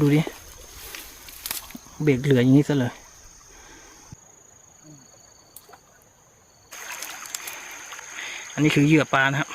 ดูดิ เบรกเหลืออย่างนี้ซะเลยอันนี้คือเหยื่อปลานะครับ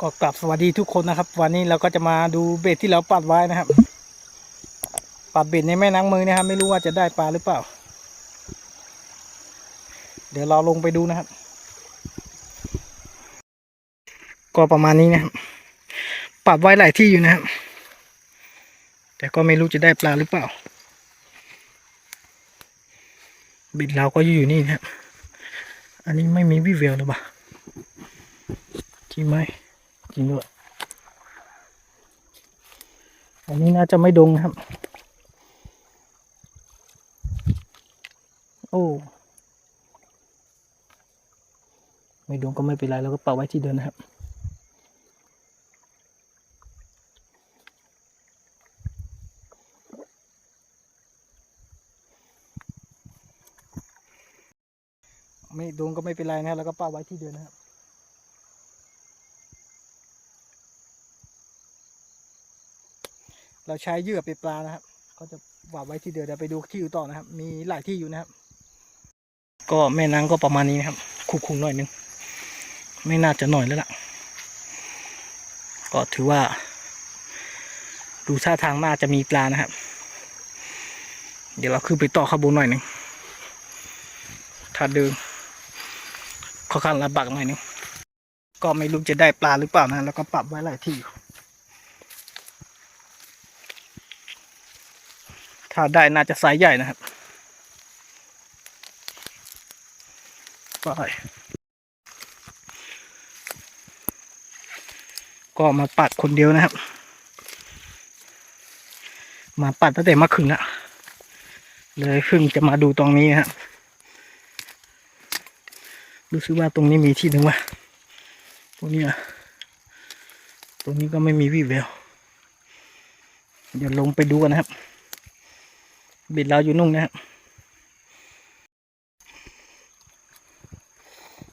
ก็กลับสวัสดีทุกคนนะครับ วันนี้เราก็จะมาดูเบ็ดที่เราปัดไว้นะครับปัดเบ็ดในแม่น้ำมือนะครับ ไม่รู้ว่าจะได้ปลาหรือเปล่า เดี๋ยวเราลงไปดูนะครับ ก็ประมาณนี้นะครับปัดไว้หลายที่อยู่นะครับ แต่ก็ไม่รู้จะได้ปลาหรือเปล่าบ็ดเราก็อยู่นี่นะครับ อันนี้ไม่มีวิเวลหรือเปล่าจริงไหมจริงด้วยอันนี้น่าจะไม่ดงครับ โอ้ ไม่ดวงก็ไม่เป็นไรเราก็เป่าไว้ที่เดิมนะครับ ไม่ดวงก็ไม่เป็นไรนะครับแล้วก็เป่าไว้ที่เดิมนะครับเราใช้เหยื่อเป็ดปลานะครับ ก็จะวางไว้ที่เดิมเดี๋ยวไปดูที่อยู่ต่อนะครับ มีหลายที่อยู่นะครับ ก็แม่นางก็ประมาณนี้นะครับคุกๆหน่อยนึง ไม่น่าจะหน่อยแล้วล่ะ ก็ถือว่า ดูท่าทางน่าจะมีปลานะครับ เดี๋ยวเราขึ้นไปต่อข้าบนหน่อยหนึ่งถ้าเดินค่อนข้างลำบากหน่อยนึงก็ไม่รู้จะได้ปลาหรือเปล่านะ แล้วก็ปรับไว้หลายที่ ถ้าได้น่าจะไซส์ใหญ่นะครับ ไป ก็มาปัดคนเดียวนะครับ มาปัดตั้งแต่มื่อคืนละเลยเพิ่งจะมาดูตรงนี้นะครับรู้สึกว่าตรงนี้มีที่หนึ่งว่ะตรงนี้อะตรงนี้ก็ไม่มีวี่แววเดี๋ยวลงไปดูกันนะครับ บิดเราอยู่นุ่งนะครับ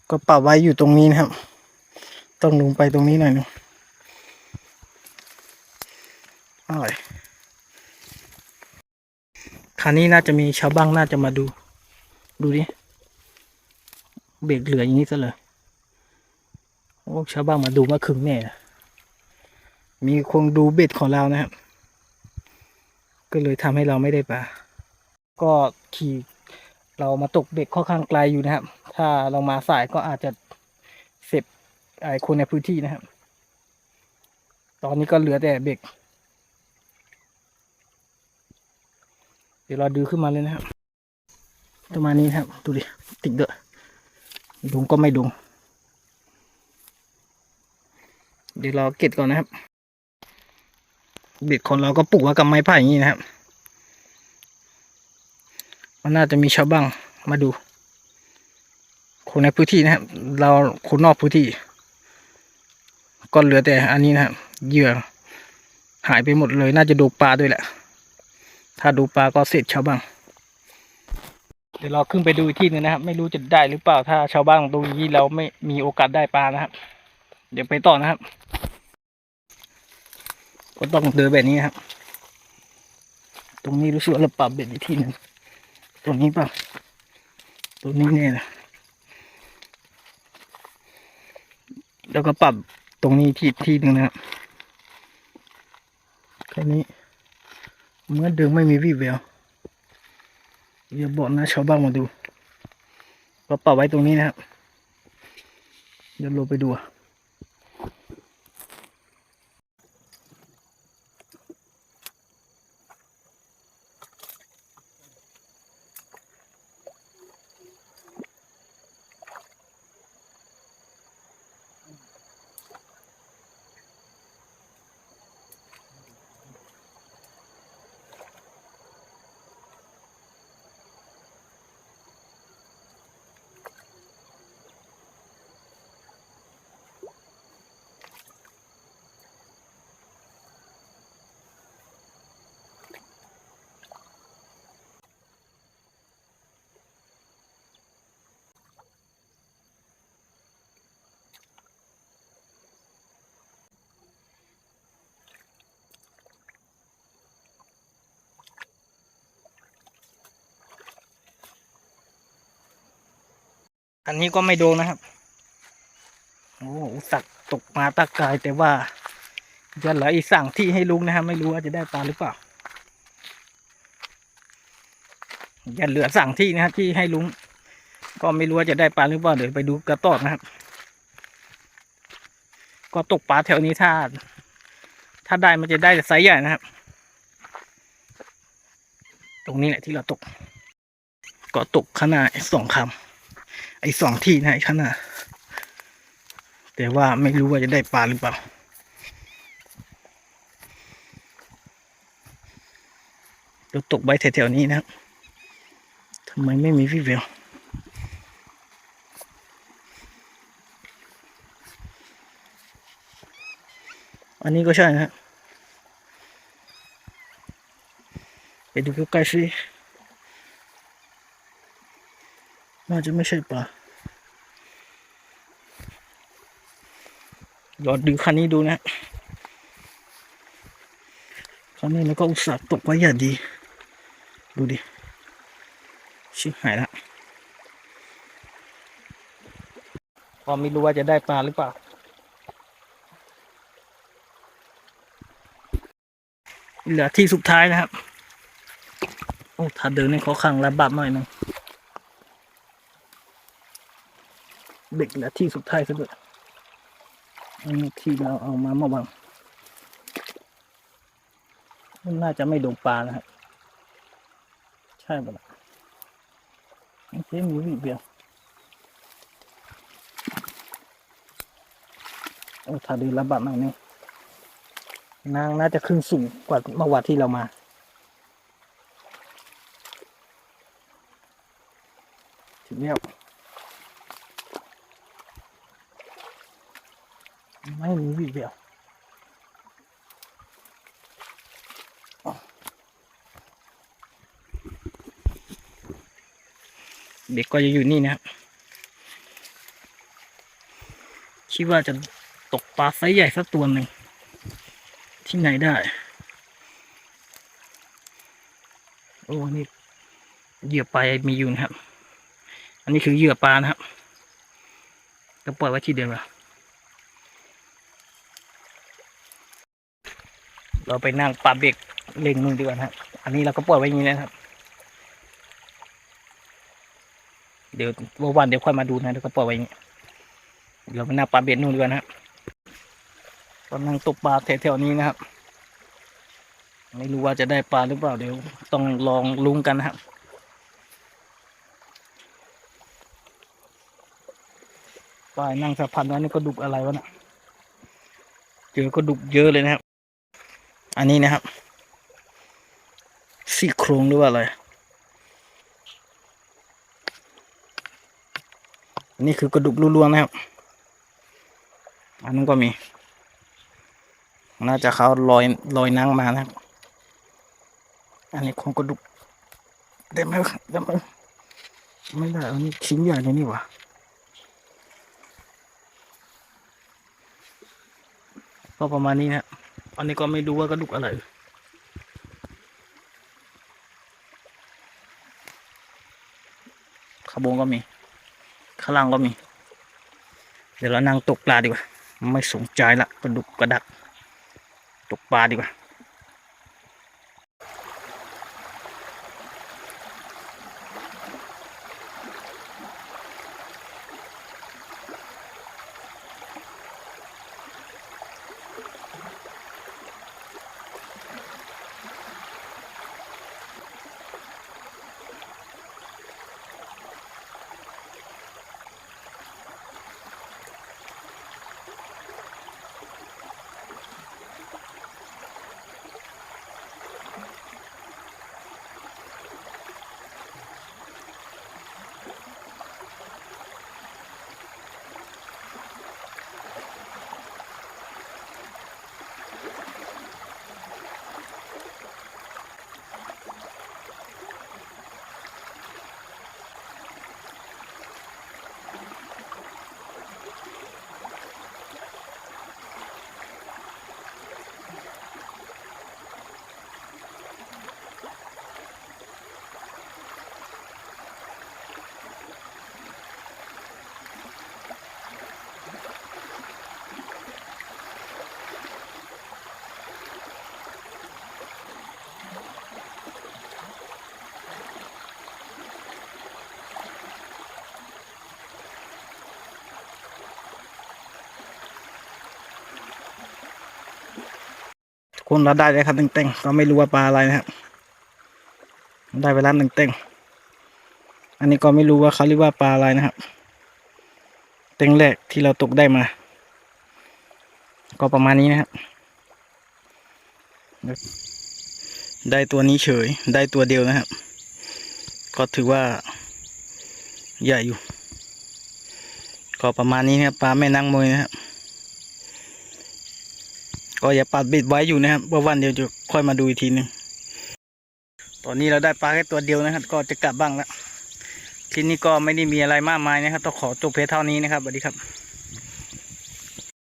ก็ปรับไว้อยู่ตรงนี้นะครับ ต้องลงไปตรงนี้หน่อยหนึง อร่อยคันนี้น่าจะมีชาวบ้านน่าจะมาดู ดูดิเบรกเหลืออย่างนี้ซะเลยโอ้ชาวบ้านมาดูมาคึงแน่มีคงดูเบ็ดของเรานะครับ ก็เลยทำให้เราไม่ได้ปลาก็ขี่เรามาตกเบ็ดค่อนข้างไกลอยู่นะครับ ถ้าเรามาสายก็อาจจะเสร็จไอ้คนในพื้นที่นะครับ ตอนนี้ก็เหลือแต่เบ็ด เดี๋ยวเราดูขึ้นมาเลยนะครับประมาณนี้ครับ ดูดิ ติดเด้อดุงก็ไม่ดุงเดี๋ยวเราเก็บก่อนนะครับเบ็ดคนเราก็ปลูกไว้กับไม้ไผ่อย่างนี้นะครับ มันน่าจะมีชาวบ้างมาดู คนในพื้นที่นะครับ เราคนนอกพื้นที่ ก็เหลือแต่อันนี้นะครับเหยื่อหายไปหมดเลย น่าจะดูปลาด้วยแหละ ถ้าดูปลาก็เสร็จชาวบ้างเดี๋ยวเราขึ้นไปดูอีกที่หนึงนะครับ ไม่รู้จะได้หรือเปล่าถ้าชาวบ้านตรงนี้เราไม่มีโอกาสได้ปลานะครับ เดี๋ยวไปต่อนะครับ ก็ต้องเดินแบบนี้ครับ ตรงนี้รู้สึกว่าเราปรับเบ็ดอีกที่หนึ่งตรงนี้ป่ะตรงนี้เนี่ยนะแล้วก็ปรับตรงนี้ที่ที่หนึ่งนะครับแค่นี้ เหมือนเดิมไม่มีวี่แววอย่าบอกนะชาวบ้านมาดูเราเป่าไว้ตรงนี้นะครับ เดี๋ยวลงไปดูอะ อันนี้ก็ไม่โดนนะครับ โอ้สักตกมาตะกายแต่ว่าจะเหลืออีกสั่งที่ให้ลุงนะครับ ไม่รู้ว่าจะได้ปลาหรือเปล่าอย่าเหลือสั่งที่นะครับที่ให้ลุง ก็ไม่รู้ว่าจะได้ปลาหรือเปล่าเดี๋ยวไปดูกระตอกนะครับ ก็ตกปลาแถวนี้ถ้า ถ้าได้มันจะได้แต่ไซส์ใหญ่นะครับ ตรงนี้แหละที่เราตก ก็ตกขนาดสองคำ ไอ้สองที่นะไอ้ขนาดแต่ว่าไม่รู้ว่าจะได้ปลาหรือเปล่า เราตกใบแถวๆนี้นะทำไมไม่มีพี่เวลอันนี้ก็ใช่นะฮะไปดูใกล้ๆสิ น่าจะไม่ใช่ปลาลองดูคันนี้ดูนะคันนี้แล้วก็อุตส่าห์ตกไว้อย่างดี ดูดิ ชิบหายละก็ไม่รู้ว่าจะได้ปลาหรือเปล่า เหลือที่สุดท้ายนะครับ โอ้ถ้าเดินในขอขังระบาดหน่อยนึง เด็กเหลือที่สุดท้ายซะด้วยอันนี้ที่เราเอามาเมื่อวานมันน่าจะไม่โดนปลานะครับใช่ปะล่ะโอเคมีวิเดียวโอ้ถ้าดินระบาดน่อยหนึงนางน่าจะขึ้นสูงกว่าเมื่อวานที่เรามาถึงแล้ว ไม่มีวิเดียวเด็กก็จะอยู่นี่นะครับ คิดว่าจะตกปลาไซส์ใหญ่สักตัวหนึ่ง ที่ไหนได้ โอ้ นี่เหยื่อปลามีอยู่นะครับ อันนี้คือเหยื่อปลานะครับ ก็ปล่อยไว้ที่เดิมละ เราไปนั่งปลาเบกเล็งนู่นดีกว่านะครับ อันนี้เราก็ปล่อยไว้อย่างนี้นะครับ เดี๋ยววันเดี๋ยวค่อยมาดูนะเดี๋ยวก็ปล่อยไว้อย่างนี้เดี๋ยวไปนั่งปลาเบ็ดนู่นดีกว่านะครับกำลังตกปลาแถวๆนี้นะครับ ไม่รู้ว่าจะได้ปลาหรือเปล่าเดี๋ยวต้องลองลุ้งกันนะครับปลายนั่งสะพานนั้นนี่ก็ดุกอะไรวะน่ะเจอก็ดุกเยอะเลยนะครับ อันนี้นะครับซี่โครงหรือว่าอะไรอันนี้คือกระดูกล้วนๆนะครับ อันนั้นก็มี น่าจะเขาลอยลอยนั่งมานะครับ อันนี้คงกระดูกได้ไหมได้ไหมไม่ได้ อันนี้ชิ้นใหญ่เลยนี่หว่าก็ประมาณนี้นะ อันนี้ก็ไม่รู้ว่ากระดูกอะไรขบวงก็มี ข้างล่างก็มี เดี๋ยวเรานั่งตกปลาดีกว่า ไม่สนใจละกระดุกกระดัก ตกปลาดีกว่า คนเราได้เลยครับหนึ่งเต้งก็ไม่รู้ว่าปลาอะไรนะครับได้ไปแล้วหนึ่งเต้งอันนี้ก็ไม่รู้ว่าเขาเรียกว่าปลาอะไรนะครับ เต้งแรกที่เราตกได้มา ก็ประมาณนี้นะครับ ได้ตัวนี้เฉย ได้ตัวเดียวนะครับ ก็ถือว่า ใหญ่อยู่ ก็ประมาณนี้นะครับปลาแม่นางมวยนะครับ ก็อย่าปัดเบ็ดไว้อยู่นะครับว่าวันเดียวจะค่อยมาดูอีกทีหนึ่งตอนนี้เราได้ปลาแค่ตัวเดียวนะครับ ก็จะกลับบ้างแล้วคลิปนี้ก็ไม่ได้มีอะไรมากมายนะครับต้องขอจบเพียงเท่านี้นะครับสวัสดีครับ